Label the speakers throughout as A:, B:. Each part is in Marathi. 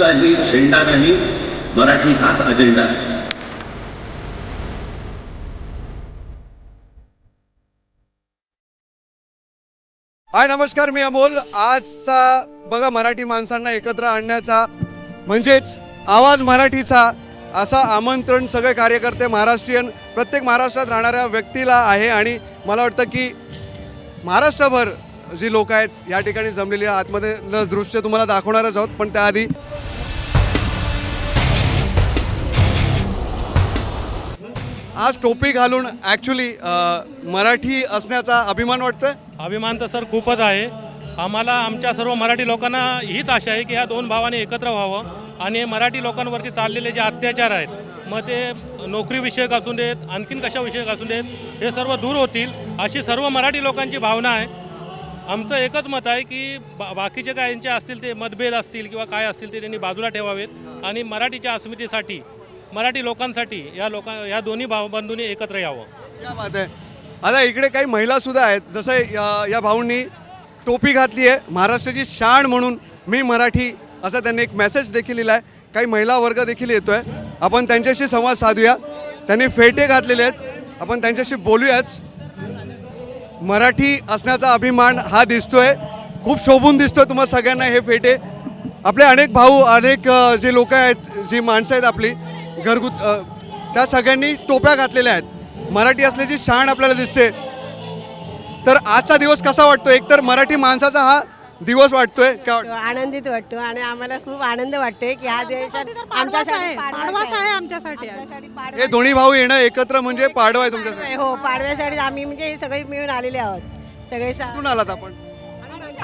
A: कुठचाही झेंडा नाही मराठी हाच अजेंडा आहे.
B: हाय नमस्कार मी अमोल. आजचा बघा मराठी माणसांना एकत्र आणण्याचा म्हणजेच आवाज मराठीचा असा आमंत्रण सगळे कार्यकर्ते महाराष्ट्रीयन प्रत्येक महाराष्ट्रात राहणाऱ्या व्यक्तीला आहे आणि मला वाटतं की महाराष्ट्रभर जी लोक आहेत या ठिकाणी जमलेली आतमध्ये दृश्य तुम्हाला दाखवणारच आहोत पण त्याआधी आज टोपी घालून ॲक्च्युली मराठी असण्याचा अभिमान वाटतोय?
C: अभिमान तर सर खूपच आहे. आम्हाला आमच्या सर्व मराठी लोकांना हीच आशा आहे की ह्या दोन भावाने एकत्र व्हावं आणि मराठी लोकांवरती चाललेले जे अत्याचार आहेत मग ते नोकरीविषयक असू देत आणखीन कशाविषयक असू देत हे सर्व दूर होतील अशी सर्व मराठी लोकांची भावना आहे. आमचं एकच मत आहे की बा बाकीचे काय यांचे असतील ते मतभेद असतील किंवा काय असतील ते त्यांनी बाजूला ठेवावेत आणि मराठीच्या अस्मितेसाठी मराठी लोकांसाठी या लोकां या दोन्ही भावबंधूंनी एकत्र यावं.
B: क्या बात आहे आता इकडे काही महिला सुद्धा आहेत. जसं या- या भाऊंनी टोपी घातली आहे. महाराष्ट्राची शाण म्हणून मी मराठी असा त्यांनी एक मेसेज देखील लिहिला आहे. काही महिला वर्ग देखील येतो आहे आपण त्यांच्याशी संवाद साधूया. त्यांनी फेटे घातलेले आहेत. आपण त्यांच्याशी बोलूयाच. मराठी असण्याचा अभिमान हा दिसतोय. खूप शोभून दिसतोय तुम्हाला सगळ्यांना हे फेटे. आपले अनेक भाऊ अनेक जे लोक आहेत जी माणसं आहेत आपली घरगुत त्या सगळ्यांनी टोप्या घातलेल्या आहेत. मराठी असल्याची शाण आपल्याला दिसते तर आजचा दिवस कसा वाटतो एकतर मराठी माणसाचा हा दिवस वाटतोय का वाटतं?
D: आनंदित वाटतो आणि आम्हाला खूप आनंद वाटतोय की हा देशात आमच्यासाठी
E: पाडवाच आहे. आमच्यासाठी आज.
D: आमच्यासाठी पाडवा
B: हे दोन्ही भाऊ येणं एकत्र म्हणजे पाडवा आहे तुमच्यासाठी.
D: हो पाडव्यासाठी आम्ही म्हणजे हे सगळे मिळून आलेले आहोत. सगळे
B: कुठून आलात आपण?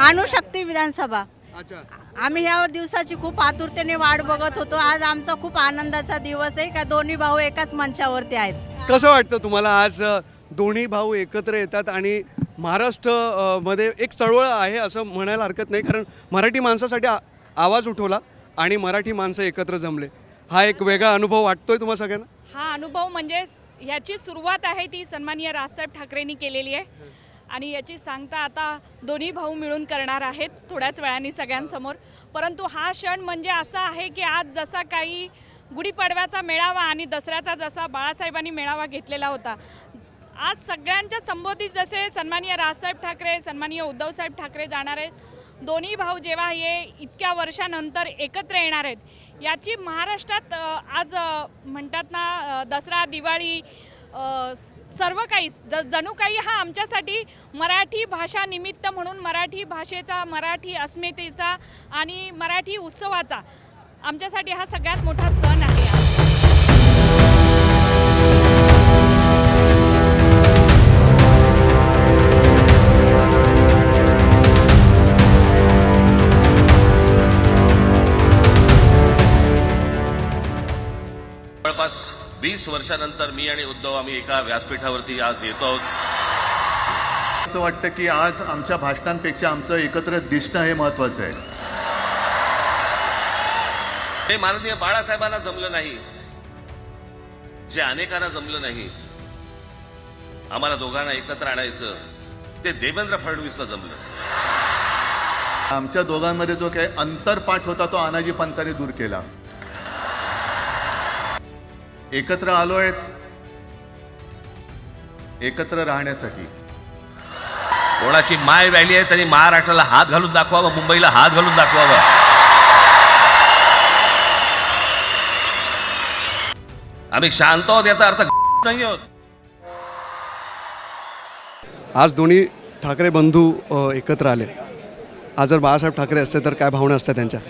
E: अणुशक्ती विधानसभा.
B: अच्छा
E: आम्ही ह्या दिवसाची खूप आतुरतेने वाट बघत होतो. आज आमचा खूप आनंदाचा दिवस आहे का दोन्ही भाऊ एकाच मंचावरती आहेत.
B: कसं वाटतं तुम्हाला आज दोन्ही भाऊ एकत्र येतात आणि महाराष्ट्र अ, मध्ये एक चळवळ आहे असं म्हणायला हरकत नाही कारण मराठी माणसासाठी आ- आवाज उठवला आणि मराठी माणसं एकत्र जमले. हा एक वेगळा अनुभव वाटतोय तुम्हाला सगळ्यांना?
F: हा अनुभव म्हणजेच ह्याची सुरुवात आहे ती सन्माननीय राजसाहेब ठाकरेंनी केलेली आहे. आणि याची सांगता आता दोन्ही भाऊ मिळून करणार आहेत थोड्याच वेळाने सगळ्यांसमोर. परंतु हा क्षण म्हणजे असा आहे की आज जसा काही गुढीपाडव्याचा मेळावा आणि दसऱ्याचा जसा बाळासाहेबांनी मेळावा घेतलेला होता. आज सगळ्यांच्या संबोधित जसे सन्माननीय राजसाहेब ठाकरे सन्माननीय उद्धवसाहेब ठाकरे जाणार आहेत. दोन्ही भाऊ जेव्हा हे इतक्या वर्षानंतर एकत्र येणार आहेत याची महाराष्ट्रात आज म्हणतात ना दसरा दिवाळी सर्व काही ज जणू काही हा आमच्यासाठी मराठी भाषा निमित्त म्हणून मराठी भाषेचा मराठी अस्मितेचा आणि मराठी उत्सवाचा आमच्यासाठी हा सगळ्यात मोठा सण
G: वीस वर्षानंतर मी आणि उद्धव आम्ही एका व्यासपीठावरती आज येतो आहोत.
H: असं वाटतं की आज आमच्या भाषणांपेक्षा आमचं एकत्र दिसणं हे महत्वाचं आहे.
G: हे माननीय बाळासाहेबांना जमलं नाही. जे अनेकांना जमलं नाही. आम्हाला दोघांना एकत्र आणायचं ते देवेंद्र फडणवीसला जमलं.
H: आमच्या दोघांमध्ये जो काही अंतरपाठ होता तो अनाजी पंतांनी दूर केला. एकत्र आलोय. एकत्र राहण्यासाठी.
G: कोणाची माय व्हॅली आहे त्यांनी महाराष्ट्राला हात घालून दाखवावा मुंबईला हात घालून दाखवावा. आम्ही शांत आहोत याचा अर्थ नाही आहोत
B: आज दोन्ही ठाकरे बंधू एकत्र आले. आज जर बाळासाहेब ठाकरे असते तर काय भावना असतात त्यांच्या?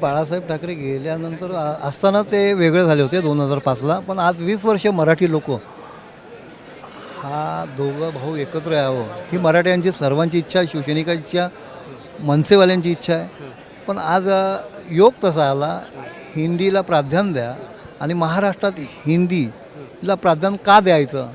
I: बाळासाहेब ठाकरे गेल्यानंतर असताना ते वेगळे झाले होते दोन हजार पाचला पण आज वीस वर्ष मराठी लोक. हा दोघं भाऊ एकत्र यावं ही मराठ्यांची सर्वांची इच्छा आहे शिवसैनिकांची इच्छा मनसेवाल्यांची इच्छा आहे. पण आज योग तसा आला हिंदीला प्राधान्य द्या आणि महाराष्ट्रात हिंदीला प्राधान्य का द्यायचं?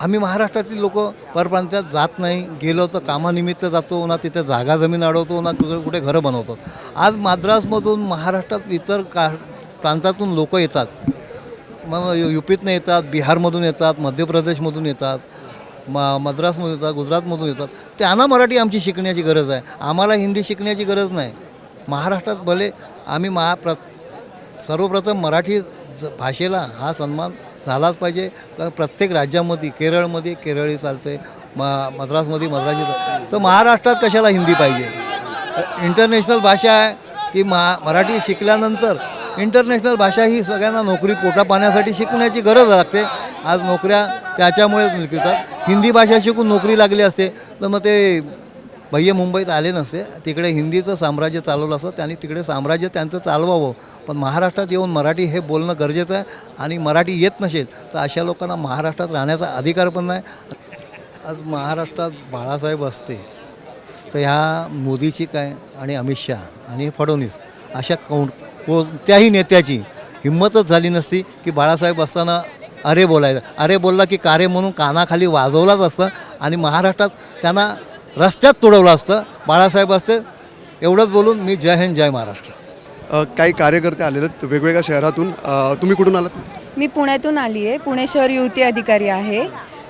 I: आम्ही महाराष्ट्रातील लोक परप्रांतात जात नाही. गेलो तर कामानिमित्त जातो ना तिथे जागा जमीन अडवतो ना कुठे कुठे घरं बनवतो. आज माद्रासमधून महाराष्ट्रात इतर का प्रांतातून लोक येतात. मग यू पीतनं येतात बिहारमधून येतात मध्य प्रदेशमधून येतात म मद्रासमधून येतात गुजरातमधून येतात. त्यांना मराठी आमची शिकण्याची गरज आहे. आम्हाला हिंदी शिकण्याची गरज नाही. महाराष्ट्रात भले आम्ही महा प्र सर्वप्रथम मराठी ज- भाषेला हा सन्मान झालाच पाहिजे. प्रत्येक राज्यामध्ये केरळमध्ये केरळी चालते म मद्रासमध्ये मद्रासी चालते. तर महाराष्ट्रात कशाला हिंदी पाहिजे? इंटरनॅशनल भाषा आहे ती महा मराठी शिकल्यानंतर इंटरनॅशनल भाषा ही सगळ्यांना नोकरी पोटा पाण्यासाठी शिकण्याची गरज लागते. आज नोकऱ्या त्याच्यामुळेच मिळतात. हिंदी भाषा शिकून नोकरी लागली असते. तर मग ते बाह्य मुंबईत आले नसते. तिकडे हिंदीचं साम्राज्य चालवलं असतं. त्यांनी तिकडे साम्राज्य त्यांचं चालवावं. पण महाराष्ट्रात येऊन मराठी हे बोलणं गरजेचं आहे आणि मराठी येत नसेल तर अशा लोकांना महाराष्ट्रात राहण्याचा अधिकार पण नाही. आज महाराष्ट्रात बाळासाहेब असते. तर ह्या मोदीची काय आणि अमित शहा आणि फडणवीस अशा कोण कोणत्याही नेत्याची हिंमतच झाली नसती की बाळासाहेब असताना अरे बोलायचं. अरे बोलला की कारे म्हणून कानाखाली वाजवलाच असतं आणि महाराष्ट्रात त्यांना रस्त्यात तुडवलं असतं. बाळासाहेब असते एवढंच बोलून मी जय हिंद जय महाराष्ट्र.
B: अ, काही कार्यकर्ते आलेले आहेत वेगवेगळ्या शहरातून. अ, तुम्ही कुठून आलात?
J: मी पुण्यातून आली आहे. पुणे शहर युवती अधिकारी आहे.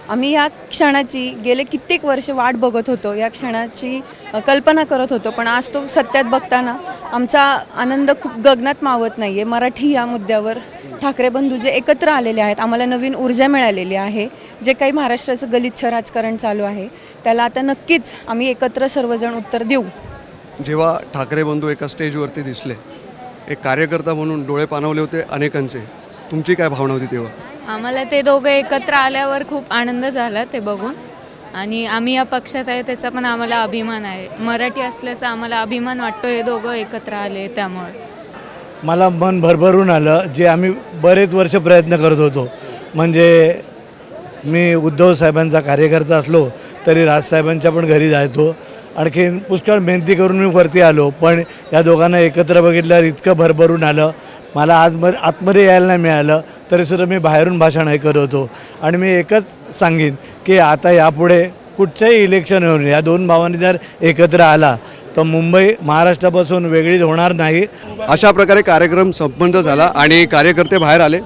J: आम्ही या क्षणाची गेले कित्येक वर्ष वाट बघत होतो या क्षणाची कल्पना करत होतो पण आज तो सत्यात बघताना आमचा आनंद खूप गगनात मावत नाही आहे मराठी या मुद्द्यावर ठाकरे बंधू जे एकत्र आलेले आहेत आम्हाला नवीन ऊर्जा मिळालेली आहे जे काही महाराष्ट्राचं गलिच्छ राजकारण चालू आहे त्याला आता नक्कीच आम्ही एकत्र सर्वजण उत्तर देऊ.
B: जेव्हा ठाकरे बंधू एका स्टेजवरती दिसले एक कार्यकर्ता म्हणून डोळे पाणवले होते अनेकांचे तुमची काय भावना होती तेव्हा?
J: आम्हाला ते दोघं एकत्र आल्यावर खूप आनंद झाला ते बघून. आणि आम्ही या पक्षात आहे त्याचा पण आम्हाला अभिमान आहे. मराठी असल्याचा आम्हाला अभिमान वाटतो हे दोघं एकत्र आले त्यामुळे.
K: मला मन भरभरून आलं जे आम्ही बरेच वर्ष प्रयत्न करत होतो. म्हणजे मी उद्धव साहेबांचा कार्यकर्ता असलो तरी राजसाहेबांच्या पण घरी जायचो. आणखीन पुष्कळ मेहनती करून मी वरती आलो. पण या दोघांना एकत्र बघितल्यावर इतकं भरभरून आलं. मला आज म आतमध्ये यायला नाही मिळालं तरीसुद्धा मी बाहेरून भाषण ऐकत होतो. आणि मी एकच सांगेन की आता यापुढे कुठच्याही इलेक्शन होऊन या दोन भावांनी जर एकत्र आला तर मुंबई महाराष्ट्रापासून वेगळीच होणार नाही.
B: अशा प्रकारे कार्यक्रम संपन्न झाला आणि कार्यकर्ते बाहेर आले.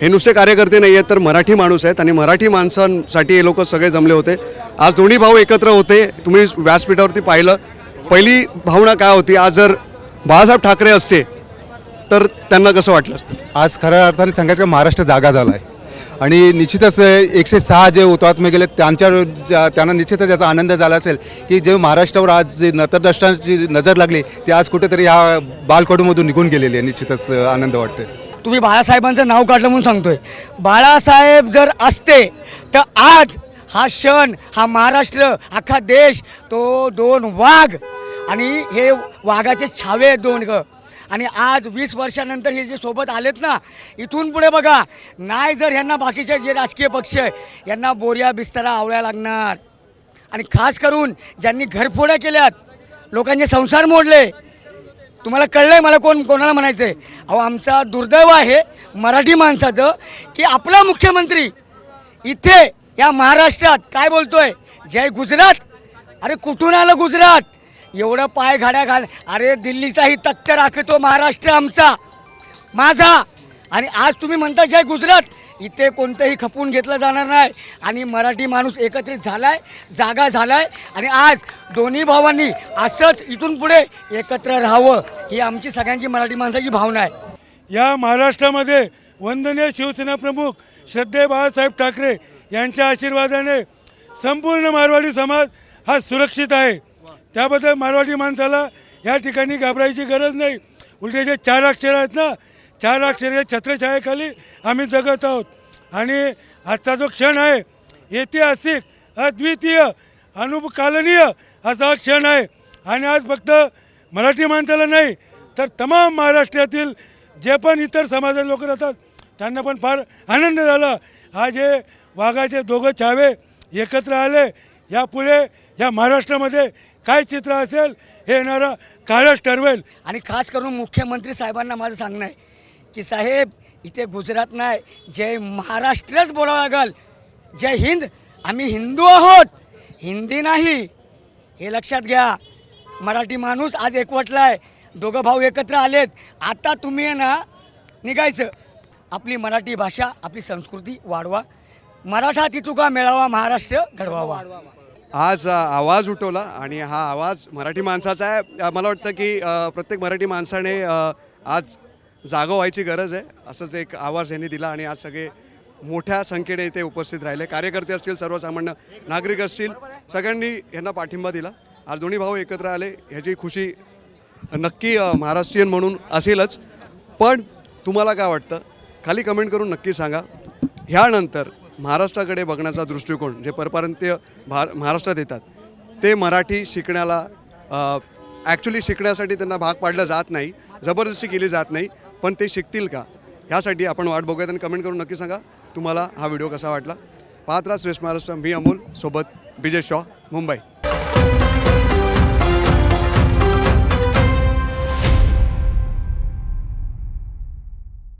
B: हे नुसते कार्यकर्ते नाही आहेत तर मराठी माणूस आहेत आणि मराठी माणसांसाठी हे लोक सगळे जमले होते. आज दोन्ही भाऊ एकत्र होते. तुम्ही व्यासपीठावरती पाहिलं. पहिली भावना काय होती? आज जर बाळासाहेब ठाकरे असते तर त्यांना कसं वाटलं?
L: आज खऱ्या अर्थाने सांगायचं का महाराष्ट्र जागा झाला आहे आणि निश्चितच एकशे सहा जे हुतात्मे गेले त्यांच्या ज्या- त्यांना निश्चितच याचा आनंद झाला असेल की जे महाराष्ट्रावर आज जे नतरद्रष्टांची नजर लागली ते आज कुठेतरी ह्या बालकडूमधून निघून गेलेली आहे निश्चितच आनंद वाटतोय.
K: तुम्ही बाळासाहेबांचं नाव काढलं म्हणून सांगतोय. बाळासाहेब जर असते तर आज हा क्षण हा महाराष्ट्र अख्खा देश तो दोन वाघ आणि हे वाघाचे छावे दोन ग. आणि आज वीस वर्षानंतर हे जे सोबत आलेत ना इथून पुढे बघा नाही जर ह्यांना बाकीचे जे राजकीय पक्ष आहे यांना बोरिया बिस्तरा आवळ्या लागणार. आणि खास करून ज्यांनी घरफोड्या केल्यात लोकांचे संसार मोडले. तुम्हाला कळलंय मला कोण कोणाला म्हणायचं आहे अहो आमचा दुर्दैव आहे मराठी माणसाचं की आपला मुख्यमंत्री इथे या महाराष्ट्रात काय बोलतोय? जय गुजरात. अरे कुठून आलं गुजरात? एवढं पाय घाड्या घाल. अरे दिल्लीचाही तख्त राखतो महाराष्ट्र आमचा. माझा. आणि आज तुम्ही म्हणता जय गुजरात. इथे कोणतंही खपवून घेतलं जाणार नाही. आणि मराठी माणूस एकत्रित झालाय जागा झालाय. आणि आज दोन्ही भावांनी असंच इथून पुढे एकत्र राहावं ही आमची सगळ्यांची मराठी माणसाची भावना आहे.
C: या महाराष्ट्रामध्ये वंदनीय शिवसेना प्रमुख श्रद्धे बाळासाहेब ठाकरे यांच्या आशीर्वादाने संपूर्ण मारवाडी समाज हा सुरक्षित आहे. त्याबद्दल मराठी माणसाला या ठिकाणी घाबरायची गरज नाही. उलटे जे चार अक्षर आहेत ना चार अक्षर या छत्रछायेखाली आम्ही जगत आहोत. आणि आजचा जो क्षण आहे ऐतिहासिक अद्वितीय अनुकालनीय असा क्षण आहे. आणि आज फक्त मराठी माणसाला नाही तर तमाम महाराष्ट्रातील जे पण इतर समाजाचे लोक राहतात त्यांना पण फार आनंद झाला. आज हे वाघाचे दोघं छावे एकत्र आले. यापुढे या महाराष्ट्रामध्ये काय चित्र असेल हे येणारा काळच ठरवेल.
K: आणि खास करून मुख्यमंत्री साहेबांना माझं सांगणं आहे की साहेब इथे गुजरात नाही जय महाराष्ट्रच बोलावं लागल. जय हिंद आम्ही हिंदू आहोत. हिंदी नाही. हे लक्षात घ्या. मराठी माणूस आज एकवटला आहे दोघं भाऊ एकत्र आलेत. आता तुम्ही आहे ना निघायचं. आपली मराठी भाषा आपली संस्कृती वाढवा. मराठा तितुका मेळावा महाराष्ट्र घडवावा.
B: आज आवाज उठवला आणि हा आवाज मराठी माणसाचा आहे. मला वाटतं की प्रत्येक मराठी माणसाने आज जागा व्हायची गरज आहे. असंच एक आवाज यांनी दिला आणि आज सगळे मोठ्या संख्येने इथे उपस्थित राहिले. कार्यकर्ते असतील सर्वसामान्य नागरिक असतील सगळ्यांनी यांना पाठिंबा दिला. आज दोन्ही भाऊ एकत्र आले. ह्याची खुशी नक्की महाराष्ट्रीयन म्हणून असेलच. पण तुम्हाला काय वाटतं? खाली कमेंट करून नक्की सांगा. ह्यानंतर महाराष्ट्राकडे बघण्याचा दृष्टिकोन जे परप्रांतीय भार महाराष्ट्रात येतात ते मराठी शिकण्याला ॲक्च्युली शिकण्यासाठी त्यांना भाग पाडलं जात नाही जबरदस्ती केली जात नाही पण ते शिकतील का? ह्यासाठी आपण वाट बघूयात आणि कमेंट करून नक्की सांगा तुम्हाला हा व्हिडिओ कसा वाटला? पाहत राहा श्रेष्ठ महाराष्ट्र मी अमोल सोबत विजय शॉ मुंबई.